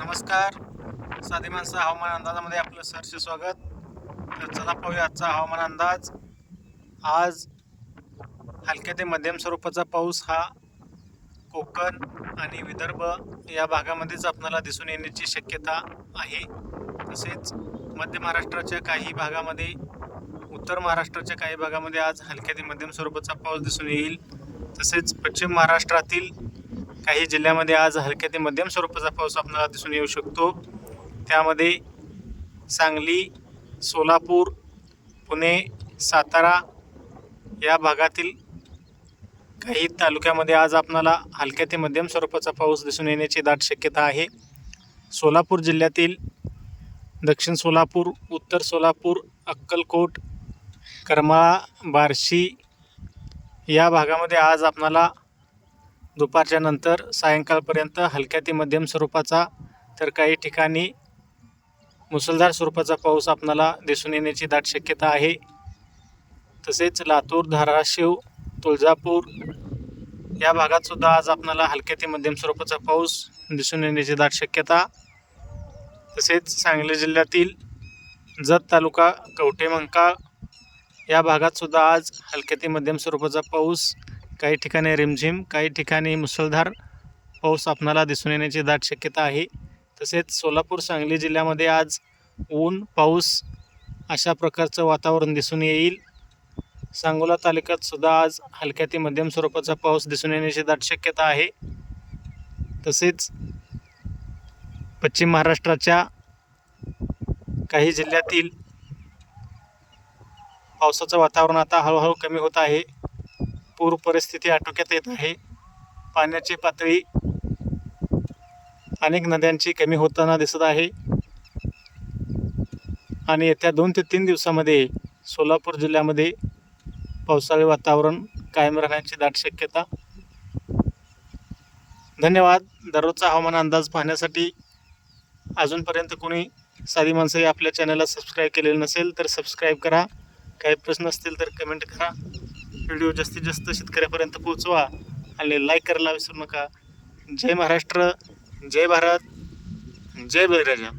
नमस्कार. साधी माणसं हवामान अंदाजामध्ये आपलं सरसे स्वागत. तर चला पाहूया आजचा हवामान अंदाज. आज हलक्या ते मध्यम स्वरूपाचा पाऊस हा कोकण आणि विदर्भ या भागामध्येच आपल्याला दिसून येण्याची शक्यता आहे. तसेच मध्य महाराष्ट्राच्या काही भागामध्ये उत्तर महाराष्ट्राच्या काही भागामध्ये आज हलक्या ते मध्यम स्वरूपाचा पाऊस दिसून येईल. तसेच पश्चिम महाराष्ट्रातील काही जिल्ह्यामध्ये आज हलक्या ते मध्यम स्वरूपाचा पाऊस आपल्याला दिसून येऊ शकतो. त्यामध्ये सांगली सोलापूर पुणे सातारा या भागातील काही तालुक्यामध्ये आज आपणाला हलक्या ते मध्यम स्वरूपाचा पाऊस दिसून येण्याची दाट शक्यता आहे. सोलापूर जिल्ह्यातील दक्षिण सोलापूर उत्तर सोलापूर अक्कलकोट करमाळा बार्शी या भागामध्ये आज आपणाला दुपारच्या नंतर सायंकाळपर्यंत हलक्या ते मध्यम स्वरूपाचा तर काही ठिकाणी मुसळधार स्वरूपाचा पाऊस आपणाला दिसून येण्याची दाट शक्यता आहे. तसेच लातूर धाराशिव तुळजापूर या भागातसुद्धा आज आपणाला हलक्या ते मध्यम स्वरूपाचा पाऊस दिसून येण्याची दाट शक्यता. तसेच सांगली जिल्ह्यातील जत तालुका कवठेमंकाळ या भागातसुद्धा आज हलक्या ते मध्यम स्वरूपाचा पाऊस काही ठिकाणी रिमझिम काही ठिकाणी मुसळधार पाऊस आपणाला दिसून येण्याची दाट शक्यता आहे. तसेच सोलापूर सांगली जिल्ह्यामध्ये आज ऊन पाऊस अशा प्रकारचं वातावरण दिसून येईल. सांगोला तालुक्यात सुद्धा आज हलक्या ते मध्यम स्वरूपाचा पाऊस दिसून येण्याची दाट शक्यता आहे. तसेच पश्चिम महाराष्ट्राच्या काही जिल्ह्यातील पावसाचं वातावरण आता हळूहळू कमी होत आहे. पूर परिस्थिती आटोक्यात येत आहे. पाण्याची पातळी अनेक नद्यांची कमी होताना दिसत आहे. आणि येत्या दोन ते तीन दिवसामध्ये सोलापूर जिल्ह्यामध्ये पावसाळी वातावरण कायम राहण्याची दाट शक्यता. धन्यवाद. दररोजचा हवामान अंदाज पाहण्यासाठी अजूनपर्यंत कोणी साधी माणसंही आपल्या चॅनलला सबस्क्राईब केलेलं नसेल तर सबस्क्राईब करा. काही प्रश्न असतील तर कमेंट करा. व्हिडिओ जास्तीत जास्त शेतकऱ्यापर्यंत पोहोचवा आणि लाईक करायला विसरू नका. जय महाराष्ट्र जय भारत जय बळीराजा.